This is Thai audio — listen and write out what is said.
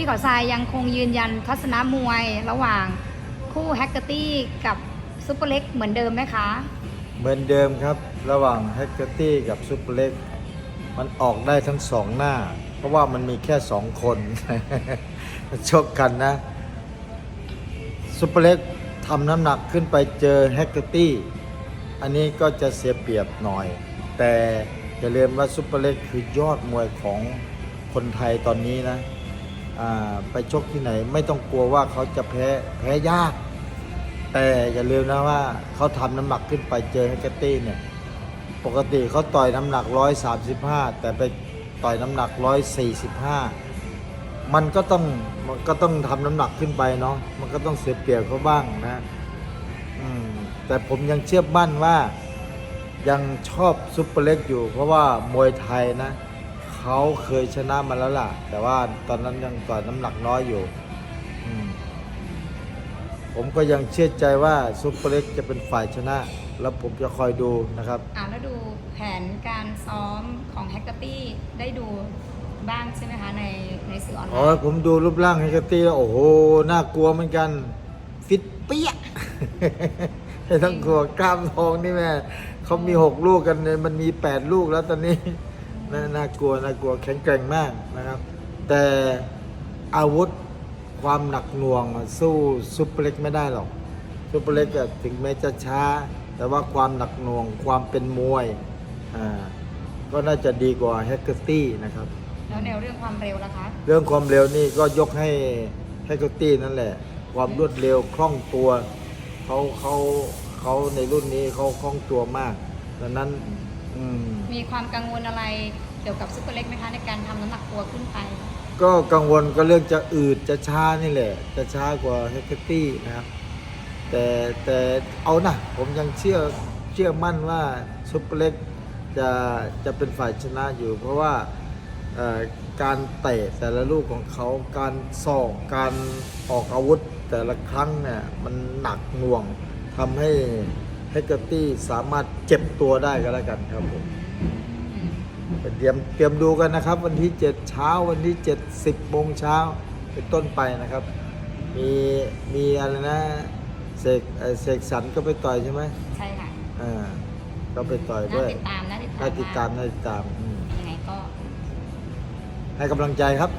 พี่ขอทรายยังคงยืนยันทัศนมวยระหว่างคู่แฮกเกอร์ตี้กับซุปเปอร์เล็กเหมือนเดิมไหมคะ เหมือนเดิมครับ ระหว่างแฮกเกอร์ตี้กับซุปเปอร์เล็กมันออกได้ทั้งสองหน้า เพราะว่ามันมีแค่สองคนมันชกกันนะซุปเปอร์เล็กทำน้ำหนักขึ้นไปเจอแฮกเกอร์ตี้อันนี้ก็จะเสียเปรียบหน่อย แต่อย่าลืมว่าซุปเปอร์เล็กคือยอดมวยของคนไทยตอนนี้นะ ไปชกที่ไหน ไม่ต้องกลัวว่าเขาจะแพ้แพ้ยาก แต่อย่าลืมนะว่าเขาทำน้ำหนักขึ้นไปเจอแฮกเกอร์ตี้เนี่ยปกติเขาต่อยน้ำหนัก 135 แต่ไปต่อยน้ำหนัก 145 มันก็ต้องมันก็ต้องทำน้ำหนักขึ้นไปเนาะมันก็ต้องเสียเปรียบเขาบ้างนะแต่ผมยังเชื่อมั่นว่ายังชอบซุปเปอร์เล็กอยู่ เพราะว่ามวยไทยนะ เขาเคยชนะมาแล้วล่ะ แต่ว่าตอนนั้นยังต่อยน้ำหนักน้อยอยู่อืมผมก็ยังเชื่อใจว่าซุปเปอร์เล็กจะเป็นฝ่ายชนะ แล้วผมจะคอยดูนะครับ อ่าแล้วดูแผนการซ้อมของแฮกเกอร์ตี้ได้ดูบ้างใช่ไหมคะ ในในสื่อออนไลอ๋อน์ผมดูรูปร่างไฮกตตี้แล้วโอ้โห น่ากลัวเหมือนกัน ฟิตเปี้ยให้ทั้งกลัวกล้ามท้องนี่แม่เขามีหกลูกกันเนี่ยมันมีแปดลูกแล้วตอนนี้ น่าน่ากลัวน่ากลัวแข็งแกร่งมากนะครับ แต่อาวุธความหนักหน่วงอะสู้ซุปเปอร์เล็กไม่ได้หรอกซุปเปอร์เล็กอะถึงแม้จะช้า แต่ว่าความหนักหน่วงความเป็นมวยอ่าก็น่าจะดีกว่าแฮกเกอร์ตี้นะครับแล้วแนวเรื่องความเร็วล่ะคะ เรื่องความเร็วนี่ก็ยกให้ให้กตี้นั่นแหละ ความรวดเร็วคล่องตัวเขาเขาเขาในรุ่นนี้เขาคล่องตัวมากดังนั้น อืมมีความกังวลอะไรเกี่ยวกับซุปเปอร์เล็กไหมคะในการทำน้ำหนักตัวขึ้นไป ก็กังวลก็เรื่องจะอืดจะช้านี่แหละ จะช้ากว่าเฮกตี้นะครับ แต่แต่เอานะผมยังเชื่อเชื่อมั่นว่าซุปเปอร์เล็กจะจะเป็นฝ่ายชนะอยู่ เพราะว่าเอ่อการเตะแต่ละลูกของเขาการสอกการออกอาวุธแต่ละครั้งเนี่ยมันหนักหน่วงทำให้ เฮกตี้สามารถเจ็บตัวได้ก็แล้วกันครับผมไปเตรียมเตรียมดูกันนะครับ วันที่ 7 เช้าวันที่ 7 10โมงเช้าเป็นต้นไปนะครับ มีมีอะไรนะเสกเอ่อเสกสรรก็ไปต่อยใช่ไหมใช่ค่ะอ่าก็ไปต่อยน่าด้วยติดตามน่าติดตามน่าติดตามน่าติดตามอืมยังไงก็ ให้กำลังใจครับ